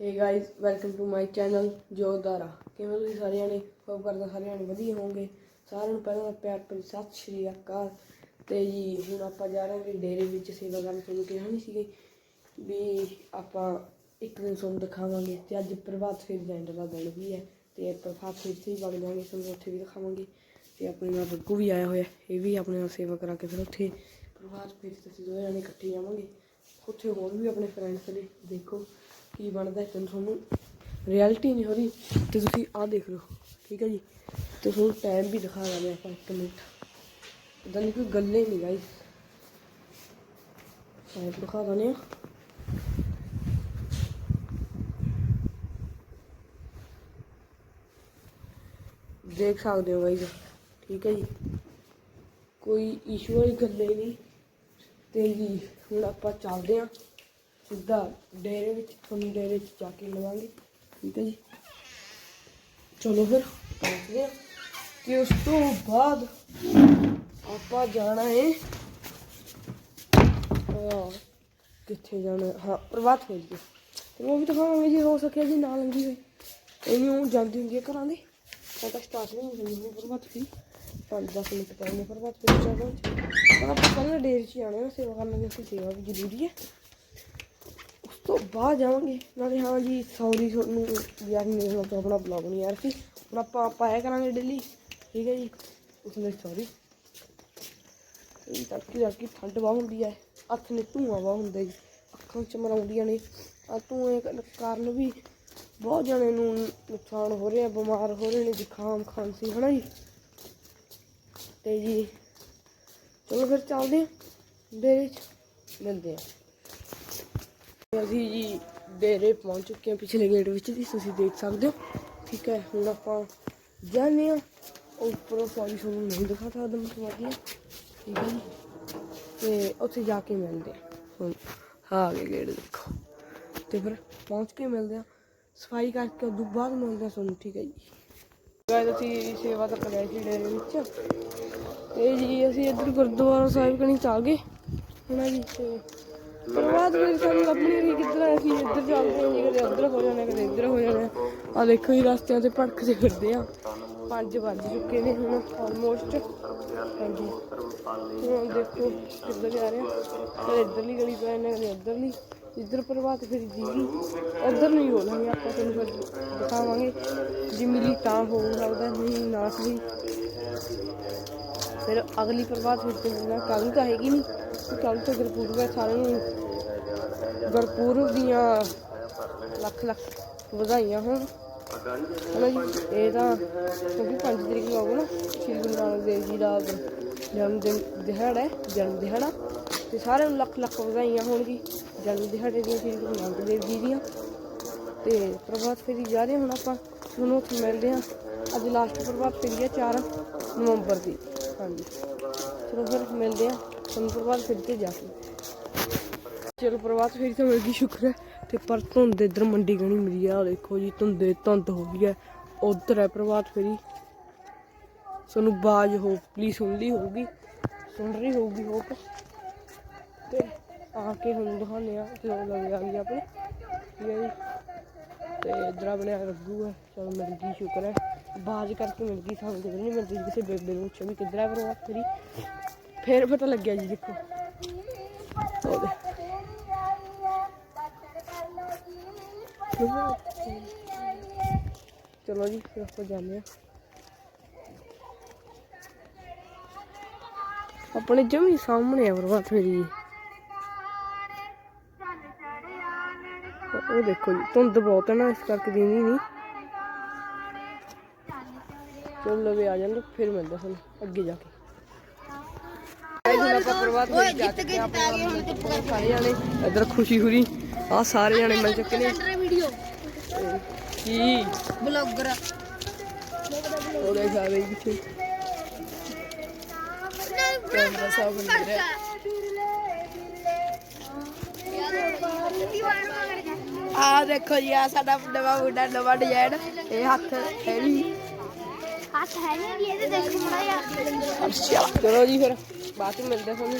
Hey guys welcome to my channel ਜੋਦਾਰਾ ਕਿਵੇਂ ਤੁਸੀਂ ਸਾਰੇ ਜਾਣੇ ਹੋਪ ਕਰਦਾ ਸਾਰੇ ਜਣੇ ਵਧੀਆ ਹੋਵੋਗੇ। ਸਾਰਿਆਂ ਨੂੰ ਪਹਿਲਾਂ ਤਾਂ ਪਿਆਰ ਭਰੀ ਸਤਿ ਸ਼੍ਰੀ ਅਕਾਲ। ਤੇ ਜੀ, ਹੁਣ ਆਪਾਂ ਜਾ ਰਹੇ ਹਾਂ ਡੇਰੇ ਵਿੱਚ ਸੇਵਾ ਕਰਨ। ਤੁਹਾਨੂੰ ਕਿਹਾ ਨਹੀਂ ਸੀਗੇ ਵੀ ਆਪਾਂ ਇੱਕ ਦਿਨ ਤੁਹਾਨੂੰ ਦਿਖਾਵਾਂਗੇ। ਤੇ ਅੱਜ ਪ੍ਰਭਾਤ ਫੇਰੀ ਦਾ ਦਾ ਦਿਨ ਵੀ ਹੈ। ਤੇ ਪ੍ਰਭਾਤ ਫੇਰੀ ਤੇ ਵਗ ਜਾਵਾਂਗੇ, ਤੁਹਾਨੂੰ ਉੱਥੇ ਵੀ ਦਿਖਾਵਾਂਗੇ। ਤੇ ਆਪਣੇ ਨਾਲ ਬੱਗੂ ਵੀ ਆਇਆ ਹੋਇਆ। ਇਹ ਵੀ ਆਪਣੇ ਨਾਲ ਸੇਵਾ ਕਰਾ ਕੇ ਫਿਰ ਉੱਥੇ ਪ੍ਰਭਾਤ ਫੇਰ ਤੇ ਅਸੀਂ ਦੋਵੇਂ ਜਣੇ ਇਕੱਠੇ ਜਾਵਾਂਗੇ। ਉੱਥੇ ਹੋਰ ਵੀ ਆਪਣੇ ਫਰੈਂਡਸ ਨੇ ਦੇਖੋ। ਕੀ ਬਣਦਾ ਹੈ ਤੁਹਾਨੂੰ ਰਿਐਲਿਟੀ ਨਹੀਂ ਹੋ ਰਹੀ, ਤੇ ਤੁਸੀਂ ਆਹ ਦੇਖ ਲਓ, ਠੀਕ ਹੈ ਜੀ? ਤੇ ਤੁਹਾਨੂੰ ਟਾਈਮ ਵੀ ਦਿਖਾ ਦਾਂਗੇ ਆਪਾਂ ਇੱਕ ਮਿੰਟ। ਇਦਾਂ ਦੀ ਕੋਈ ਗੱਲ ਹੀ ਨਹੀਂ ਗਾਈਸ ਟਾਈਮ ਦਿਖਾ ਦਿੰਦੇ ਆ ਦੇਖ ਸਕਦੇ ਹੋ ਗਾਈਸ ਠੀਕ ਹੈ ਜੀ? ਕੋਈ ਇਸ਼ੂ ਵਾਲੀ ਗੱਲ ਨਹੀਂ। ਤੇ ਜੀ, ਹੁਣ ਆਪਾਂ ਚੱਲਦੇ ਹਾਂ। ਸਿੱਧਾ ਡੇਰੇ ਵਿੱਚ ਤੁਹਾਨੂੰ ਡੇਰੇ 'ਚ ਜਾ ਕੇ ਲਵਾਂਗੇ। ਠੀਕ ਹੈ ਜੀ। ਚਲੋ ਫਿਰ, ਪਹੁੰਚਦੇ ਹਾਂ। ਕਿ ਉਸ ਤੋਂ ਬਾਅਦ ਆਪਾਂ ਜਾਣਾ ਹੈ ਕਿੱਥੇ ਜਾਣਾ ਹਾਂ? ਪ੍ਰਭਾਤ ਫੇਰੀ ਤੇ। ਤੇ ਉਹ ਵੀ ਦਿਖਾਵਾਂਗੇ ਜੀ ਹੋ ਸਕਿਆ ਜੀ ਨਾਲ ਲੰਗੀ ਹੋਈ ਇਹ ਵੀ ਉਹ ਜਾਂਦੀ ਹੁੰਦੀ ਹੈ ਘਰਾਂ ਦੇ। ਤਾਂ ਤਾਂ ਸਟਾਰਟ ਨਹੀਂ ਹੁੰਦੀ ਹੁੰਦੀ ਪ੍ਰਭਾਤ ਫੇਰੀ। ਪੰਜ ਦਸ ਮਿੰਟ ਪਹਿਲੇ ਪ੍ਰਭਾਤ ਫੇਰੀ ਚੱਲ ਆਪਾਂ ਪਹਿਲਾਂ ਡੇਰੇ 'ਚ ਜਾਣਾ ਸੇਵਾ ਕਰਨ ਲਈ ਸੇਵਾ ਵੀ ਜ਼ਰੂਰੀ ਹੈ। ਤੋਂ ਬਾਅਦ ਜਾਵਾਂਗੇ। ਨਾਲੇ ਹਾਂ ਜੀ ਸੌਰੀ ਤੁਹਾਨੂੰ ਯਾਰ, ਮੇਰੇ ਨਾਲ ਤਾਂ ਆਪਣਾ ਬਲੌਗ ਨਹੀਂ ਯਾਰ ਸੀ। ਹੁਣ ਆਪਾਂ ਪਾਇਆ ਕਰਾਂਗੇ ਡੇਲੀ ਠੀਕ ਹੈ ਜੀ? ਉਸ ਲਈ ਸੌਰੀ ਇਹ ਤੜਕੀ ਤੜਕੀ ਠੰਡ ਬਹੁਤ ਹੁੰਦੀ ਹੈ। ਹੱਥ ਨੇ ਧੂਆਂ ਬਹੁਤ ਹੁੰਦਾ ਜੀ। ਅੱਖਾਂ ਚ ਮਰਾਉਂਦੀਆਂ ਨੇ। ਆ ਧੂਏ ਕਾਰਨ ਵੀ ਬਹੁਤ ਜਣੇ ਨੂੰ ਨੁਕਸਾਨ ਹੋ ਰਿਹਾ, ਬਿਮਾਰ ਹੋ ਰਹੇ ਨੇ, ਜ਼ੁਕਾਮ, ਖਾਂਸੀ, ਹਨਾ ਜੀ? ਤੇ ਜੀ, ਚਲੋ ਫਿਰ ਚੱਲਦੇ ਹਾਂ। ਡੇਰੇ 'ਚ ਮਿਲਦੇ ਹਾਂ। ਅਸੀਂ ਜੀ ਡੇਰੇ ਪਹੁੰਚ ਚੁੱਕੇ ਹਾਂ ਪਿਛਲੇ ਗੇਟ ਵਿੱਚ ਦੀ ਤੁਸੀਂ ਦੇਖ ਸਕਦੇ ਹੋ। ਠੀਕ ਹੈ, ਹੁਣ ਆਪਾਂ ਜਾਂਦੇ ਹਾਂ। ਉੱਪਰੋਂ ਸੌਰੀ ਤੁਹਾਨੂੰ ਨਹੀਂ ਦਿਖਾ ਸਕਦਾ ਮੈਂ ਤੁਹਾਨੂੰ ਠੀਕ ਹੈ ਜੀ। ਤੇ ਉੱਥੇ ਜਾ ਕੇ ਮਿਲਦੇ ਹਾਂ। ਹੁਣ ਆ ਗਏ ਗੇਟ ਦੇਖੋ। ਤੇ ਫਿਰ ਪਹੁੰਚ ਕੇ ਮਿਲਦੇ ਹਾਂ। ਸਫ਼ਾਈ ਕਰਕੇ ਉਦੋਂ ਬਾਅਦ ਮਿਲਦੇ ਹਾਂ ਤੁਹਾਨੂੰ, ਠੀਕ ਹੈ ਜੀ। ਗਾਇਸ, ਅਸੀਂ ਸੇਵਾ ਤਾਂ ਕਰਿਆ ਸੀ ਡੇਰੇ ਵਿੱਚ। ਤੇ ਜੀ, ਅਸੀਂ ਇੱਧਰ ਗੁਰਦੁਆਰਾ ਸਾਹਿਬ ਕਣੀ ਆ ਗਏ। ਹੁਣ ਜੀ, ਤੇ ਪ੍ਰਵਾਦ ਵੀ ਸਾਨੂੰ ਲੱਭਣੀ ਵੀ ਕਿੱਧਰ ਅਸੀਂ ਇੱਧਰ ਚੱਲਦੇ ਹਾਂ ਕਦੇ ਉੱਧਰ ਹੋ ਜਾਣਾ ਕਦੇ ਇੱਧਰ ਹੋ ਜਾਣਾ। ਆ ਦੇਖੋ ਜੀ, ਰਸਤਿਆਂ ਤੇ ਭਟਕਦੇ ਫਿਰਦੇ ਆ। ਪੰਜ ਵੱਜ ਚੁੱਕੇ ਨੇ ਹੁਣ ਆਲਮੋਸਟ ਹਾਂਜੀ। ਹੁਣ ਦੇਖੋ ਕਿੱਧਰ ਜਾ ਰਹੇ ਆ। ਕਦੇ ਇੱਧਰਲੀ ਗਲੀ ਪੈ ਜਾਂਦੇ ਕਦੇ ਉੱਧਰਲੀ। ਇੱਧਰ ਪ੍ਰਭਾਤ ਫਿਰ ਜੀਗੀ ਉੱਧਰ ਨਹੀਂ ਹੋਣਾ ਆਪਾਂ ਤੁਹਾਨੂੰ ਫਿਰ ਦਿਖਾਵਾਂਗੇ। ਜੇ ਮਿਲੀ ਤਾਂ ਹੋ ਸਕਦਾ ਨਹੀਂ, ਨਾ ਸਹੀ ਫਿਰ ਅਗਲੀ ਪ੍ਰਭਾਤ ਫਿਰ ਤੇ ਮਿਲਣਾ ਕੱਲ ਤਾਂ ਹੈਗੀ ਨਹੀਂ ਕੱਲ ਤੋਂ ਗੁਰਪੁਰਬ ਹੈ, ਸਾਰਿਆਂ ਨੂੰ ਗੁਰਪੁਰਬ ਦੀਆਂ ਲੱਖ ਲੱਖ ਵਧਾਈਆਂ ਹੋਣ। ਹਨਾ ਜੀ, ਇਹ ਤਾਂ ਕਿਉਂਕਿ 5 ਤਰੀਕ ਨੂੰ ਆਊਗਾ ਨਾ, ਸ਼੍ਰੀ ਗੁਰੂ ਨਾਨਕ ਦੇਵ ਜੀ ਦਾ ਜਨਮ ਦਿਨ ਦਿਹਾੜਾ ਹੈ, ਜਨਮ ਦਿਹਾੜਾ। ਤੇ ਸਾਰਿਆਂ ਨੂੰ ਲੱਖ ਲੱਖ ਵਧਾਈਆਂ ਹੋਣ ਜੀ, ਜਨਮ ਦਿਹਾੜੇ ਦੀਆਂ ਸ਼੍ਰੀ ਗੁਰੂ ਨਾਨਕ ਦੇਵ ਜੀ ਦੀਆਂ। ਤੇ ਪ੍ਰਭਾਤ ਫੇਰੀ ਜਾ ਰਹੇ ਹੁਣ ਆਪਾਂ ਤੁਹਾਨੂੰ ਉੱਥੇ ਮਿਲਦੇ ਹਾਂ ਅੱਜ ਲਾਸਟ ਪ੍ਰਭਾਤ ਫੇਰੀ ਹੈ 4 ਨਵੰਬਰ ਦੀ। ਹਾਂਜੀ। ਚਲੋ ਫਿਰ ਮਿਲਦੇ ਹਾਂ ਤੁਹਾਨੂੰ ਪ੍ਰਭਾਤ ਫਿਰ ਤੇ ਜਾ ਕੇ ਚਲੋ ਪ੍ਰਭਾਤ ਫੇਰੀ ਤਾਂ ਮਿਲ ਗਈ ਸ਼ੁਕਰ ਹੈ ਤੇ ਪਰ ਧੁੰਦ ਇੱਧਰ ਮੰਡੀ ਗਣੀ ਮਿਲੀ ਆ ਦੇਖੋ ਜੀ ਧੁੰਦੇ ਧੁੰਦ ਹੋ ਗਈ ਹੈ ਉਧਰ ਹੈ ਪ੍ਰਭਾਤ ਫੇਰੀ ਤੁਹਾਨੂੰ ਬਾਜ ਹੋ ਪਲੀਜ਼ ਸੁਣ ਹੋਊਗੀ ਸੁਣ ਰਹੀ ਹੋਊਗੀ ਹੋਪ ਤੇ ਆ ਕੇ ਹੁਣ ਦਿਖਾਉਂਦੇ ਆ ਜਦੋਂ ਲੱਗ ਆ ਆਪਣੇ ਠੀਕ ਹੈ ਜੀ ਤੇ ਇਧਰ ਬਣਿਆ ਰੱਗੂ ਹੈ ਚਲੋ ਮਿਲ ਗਈ ਸ਼ੁਕਰ ਹੈ ਬਾਜ ਕਰਕੇ ਮਿਲ ਗਈ ਸਾਨੂੰ ਕਿਧਰ ਨਹੀਂ ਮਿਲਦੀ ਕਿਸੇ ਬੇਬੇ ਨੂੰ ਪੁੱਛੋ ਵੀ ਕਿੱਧਰ ਹੈ ਪ੍ਰਭਾਤ ਫੇਰੀ ਫੇਰ ਪਤਾ ਲੱਗਿਆ ਜੀ ਦੇਖੋ। ਚਲੋ ਜੀ, ਫਿਰ ਆਪਾਂ ਜਾਂਦੇ ਆ ਆਪਣੇ ਜਮੀ ਸਾਹਮਣੇ ਆ ਪ੍ਰਭਾਤ ਫੇਰੀ ਜੀ। ਉਹ- ਦੇਖੋ ਜੀ, ਧੁੰਦ ਬਹੁਤ ਹੈ ਨਾ, ਇਸ ਕਰਕੇ ਦੀਨੀ ਨਹੀਂ। ਚਲੋ ਲਵੇ ਆ ਜਾਂਦੇ, ਫਿਰ ਮਿਲਦੇ ਸਾਨੂੰ ਅੱਗੇ ਜਾ ਕੇ। ਸਾਰੇ ਜਾਣੇ। ਇੱਧਰ ਖੁਸ਼ੀ ਖੁਰੀ। ਆ ਸਾਰੇ ਜਾਣੇ ਮਿਲ ਚੁੱਕੇ ਨੇ। ਕੀ? ਬਲੌਗਰ ਉਹ ਦੇਖ ਆ ਰਹੀ ਪਿੱਛੇ। ਕੈਮਰਾ ਰਿਹਾ। ਆ ਦੇਖੋ ਜੀ ਆ ਸਾਡਾ ਨਵਾਂ ਮੁੰਡਾ ਨਵਾਂ ਡਿਜ਼ਾਈਨ ਇਹ ਹੱਥ ਇਹ ਵੀ ਹੱਥ ਹੈ ਨਹੀਂ ਇਹਦੇ ਦੇਖ ਮੜਾ ਯਾਰ ਚਲੋ ਜੀ ਫਿਰ। ਬਾਅਦ ਹੀ ਮਿਲਦੇ ਤੁਹਾਨੂੰ।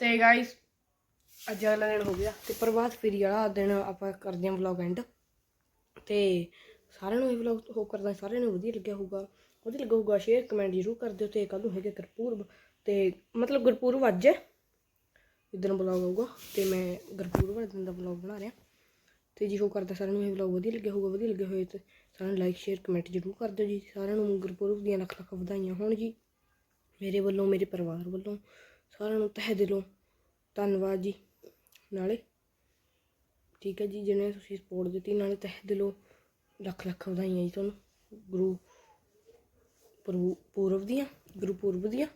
ਤੇ ਗਾਇਸ ਅੱਜ ਅਗਲਾ ਦਿਨ ਹੋ ਗਿਆ ਤੇ ਪ੍ਰਭਾਤ ਫੇਰੀ ਵਾਲਾ ਦਿਨ ਆਪਾਂ ਕਰਦੇ ਹਾਂ ਵਲੌਗ ਐਂਡ ਤੇ ਸਾਰਿਆਂ ਨੂੰ ਇਹ ਵਲੌਗ ਹੋ ਕਰਦਾ, ਸਾਰਿਆਂ ਨੂੰ ਵਧੀਆ ਲੱਗਿਆ ਹੋਊਗਾ। ਵਧੀਆ ਲੱਗਾ ਹੋਊਗਾ ਸ਼ੇਅਰ ਕਮੈਂਟ ਜ਼ਰੂਰ ਕਰ ਦਿਓ ਤੇ ਕੱਲ ਨੂੰ ਹੈਗੇ ਗੁਰਪੂਰਬ ਤੇ ਮਤਲਬ ਗੁਰਪੂਰਬ ਅੱਜ ਹੈ, ਜਿੱਦਣ ਵਲੌਗ ਆਊਗਾ ਤੇ ਮੈਂ ਗੁਰਪੂਰਬ ਵਾਲੇ ਦਿਨ ਦਾ ਵਲੌਗ ਬਣਾ ਰਿਹਾ। ਤੇ ਜੀ ਹੋ ਕਰਦਾ, ਸਾਰਿਆਂ ਨੂੰ ਇਹ ਵਲੌਗ ਵਧੀਆ ਲੱਗਿਆ ਹੋਊਗਾ, ਵਧੀਆ ਲੱਗਿਆ ਹੋਏ ਤੇ ਸਾਰਿਆਂ ਨੂੰ ਲਾਈਕ ਸ਼ੇਅਰ ਕਮੈਂਟ ਜ਼ਰੂਰ ਕਰ ਦਿਓ ਜੀ। ਸਾਰਿਆਂ ਨੂੰ ਗੁਰਪੂਰਬ ਦੀਆਂ ਲੱਖ ਲੱਖ ਵਧਾਈਆਂ ਹੋਣ ਜੀ, ਮੇਰੇ ਵੱਲੋਂ, ਮੇਰੇ ਪਰਿਵਾਰ ਵੱਲੋਂ, ਸਾਰਿਆਂ ਨੂੰ ਤਹਿ ਦਿਲੋਂ ਧੰਨਵਾਦ ਜੀ। ਨਾਲੇ ਠੀਕ ਹੈ ਜੀ, ਜਿਹਨੇ ਤੁਸੀਂ ਸਪੋਰਟ ਦਿੱਤੀ, ਨਾਲੇ ਤਹਿ ਦਿਲੋਂ ਲੱਖ ਲੱਖ ਵਧਾਈਆਂ ਜੀ ਤੁਹਾਨੂੰ, ਗੁਰੂ ਪੁਰੂ- ਪੂਰਬ ਦੀਆਂ, ਗੁਰੂ ਪੂਰਬ ਦੀਆਂ।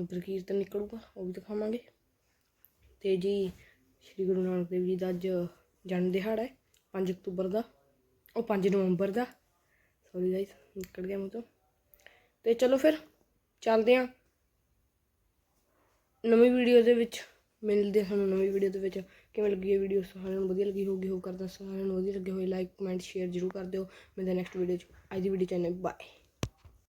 ਨਗਰ ਕੀਰਤਨ ਨਿਕਲੂਗਾ, ਉਹ ਵੀ ਦਿਖਾਵਾਂਗੇ। ਤੇ ਜੀ, ਸ੍ਰੀ ਗੁਰੂ ਨਾਨਕ ਦੇਵ ਜੀ ਦਾ ਅੱਜ ਜਨਮ ਦਿਹਾੜਾ ਹੈ 5 ਅਕਤੂਬਰ ਦਾ, ਉਹ 5 ਨਵੰਬਰ ਦਾ। ਸੌਰੀ ਗਾਇਸ ਨਿਕਲ ਗਿਆ ਮੂੰਹ ਤੋਂ। ਤੇ ਚਲੋ ਫਿਰ, ਚੱਲਦੇ ਹਾਂ। ਨਵੀਂ ਵੀਡੀਓ ਦੇ ਵਿੱਚ, ਮਿਲਦੇ ਹਾਂ ਸਾਨੂੰ ਨਵੀਂ ਵੀਡੀਓ ਦੇ ਵਿੱਚ। ਕਿਵੇਂ ਲੱਗੀ ਇਹ ਵੀਡੀਓ ਸਾਰਿਆਂ ਨੂੰ ਵਧੀਆ ਲੱਗੀ ਹੋਊਗੀ ਹੋ ਕਰਦਾ ਸਾਰਿਆਂ ਨੂੰ ਵਧੀਆ ਲੱਗੇ ਹੋਏ ਲਾਈਕ ਕਮੈਂਟ ਸ਼ੇਅਰ ਜ਼ਰੂਰ ਕਰ ਦਿਓ। ਮਿਲਦੇ ਨੈਕਸਟ ਵੀਡੀਓ ਚ। ਅੱਜ ਦੀ ਵੀਡੀਓ ਚੈਨਲ ਬਾਏ